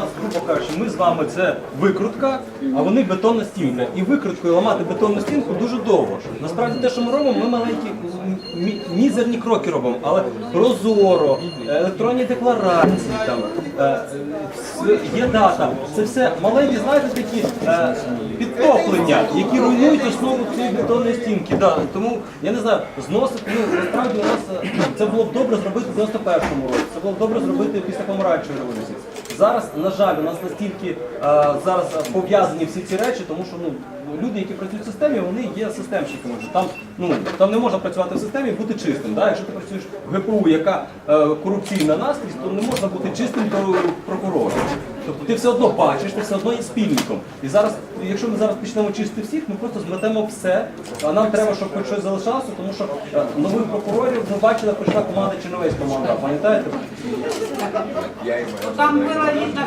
нас, грубо кажучи, ми з вами це викрутка, а вони бетонна стінка. І викруткою ламати бетонну стінку дуже довго. Насправді те, що ми робимо, ми маленькі мі- мізерні кроки робимо, але прозоро, електронні декларації, там е, є дата. Це все маленькі, знаєте, такі е, підтоплення, які руйнують основу цієї бетонної стінки. Да, тому я не знаю, зносити, ну насправді у нас е, це було б добре зробити в 91-му році. Це було б добре зробити після помаранчевої революції. Зараз, на жаль, у нас настільки е, зараз пов'язані всі ці речі, тому що ну люди, які працюють в системі, вони є системщиками. Там ну там не можна працювати в системі і бути чистим. Да? Якщо ти працюєш в ГПУ, яка е, корупційна наскрізь, то не можна бути чистим про- прокурором. Тобто ти все одно бачиш, ти все одно є спільником. І зараз, якщо ми зараз почнемо чистити всіх, ми просто зметемо все. А нам треба, щоб хоч щось залишалося, тому що е, нових прокурорів ми бачили, прийшла команда Черновецького команда. Пам'ятаєте? Там была видна